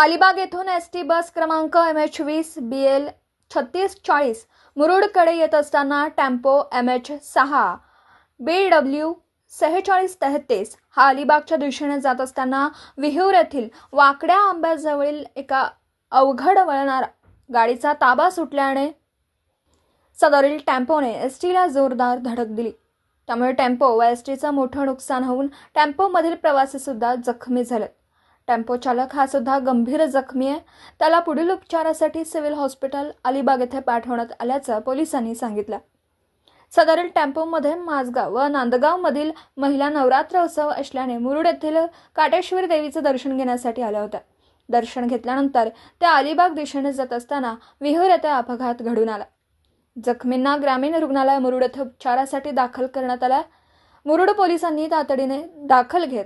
अलिबाग येथून S T bus क्रमांक M H वीस बी एल छत्तीस चाळीस मुरुडकडे येत असताना टेम्पो एम एच सहा बी डब्ल्यू सेहेचाळीस तेहतीस हा अलिबागच्या दिशेने जात असताना विहूर येथील वाकड्या आंब्याजवळील एका अवघड वळणारा गाडीचा ताबा सुटल्याने सदरील टेम्पोने एस टीला जोरदार धडक दिली. त्यामुळे टेम्पो व एस टीचं मोठं नुकसान होऊन टेम्पोमधील प्रवासीसुद्धा जखमी झालेत. टेम्पो चालक हा सुद्धा गंभीर जखमी आहे. त्याला पुढील उपचारासाठी सिव्हिल हॉस्पिटल अलिबाग येथे पाठवण्यात आल्याचं पोलिसांनी सांगितलं. सदरील टेम्पोमध्ये माझगाव व नांदगावमधील महिला नवरात्र उत्सव असल्याने मुरुड येथील काटेश्वरी देवीचं दर्शन घेण्यासाठी आल्या होत्या. दर्शन घेतल्यानंतर त्या अलिबाग दिशेने जात असताना विहूर येथे अपघात घडून आला. जखमींना ग्रामीण रुग्णालय मुरुड येथे उपचारासाठी दाखल करण्यात आला. मुरुड पोलिसांनी तातडीने दाखल घेत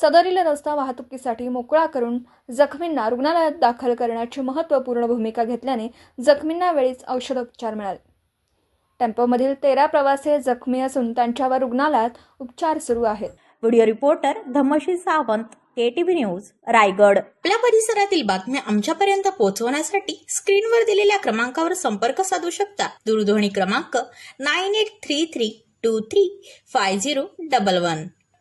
सदरील रस्ता वाहतुकीसाठी मोकळा करून जखमींना रुग्णालयात दाखल करण्याची महत्त्वपूर्ण भूमिका घेतल्याने जखमींना वेळीच औषधोपचार मिळाले. टेम्पोमधील तेरा प्रवासी जखमी असून त्यांच्यावर रुग्णालयात उपचार सुरू आहेत. Video reporter Dhammashi Sawant KTV news Raigad. आपल्या परिसरातील बातम्या आमच्यापर्यंत पोहोचवण्यासाठी स्क्रीनवर दिलेल्या क्रमांकावर संपर्क साधू शकता. दूरध्वनी क्रमांक nine eight three three two three five zero double one.